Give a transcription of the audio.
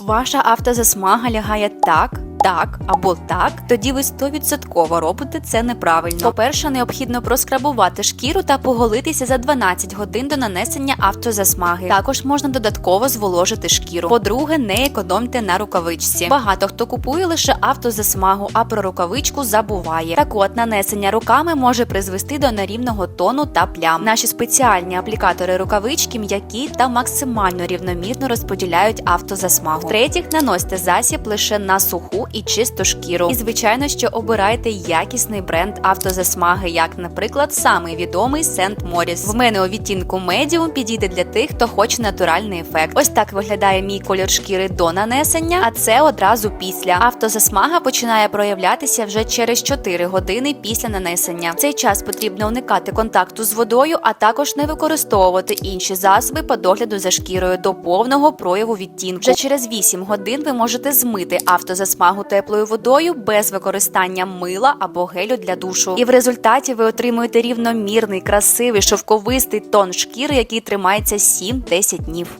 Ваша автозасмага лягає так. Так або так, тоді ви 100% робите це неправильно. По-перше, необхідно проскрабувати шкіру та поголитися за 12 годин до нанесення автозасмаги. Також можна додатково зволожити шкіру. По-друге, не економте на рукавичці. Багато хто купує лише автозасмагу, а про рукавичку забуває. Так от нанесення руками може призвести до нерівного тону та плям. Наші спеціальні аплікатори рукавички м'які та максимально рівномірно розподіляють автозасмагу. В-третіх, наносьте засіб лише на суху і чисту шкіру. І звичайно, що обирайте якісний бренд автозасмаги, як, наприклад, самий відомий Сент Моріс. В мене у відтінку медіум підійде для тих, хто хоче натуральний ефект. Ось так виглядає мій колір шкіри до нанесення, а це одразу після. Автозасмага починає проявлятися вже через 4 години після нанесення. В цей час потрібно уникати контакту з водою, а також не використовувати інші засоби по догляду за шкірою до повного прояву відтінку. Вже через 8 годин ви можете змити автозасмагу теплою водою без використання мила або гелю для душу. І в результаті ви отримуєте рівномірний, красивий, шовковистий тон шкіри, який тримається 7-10 днів.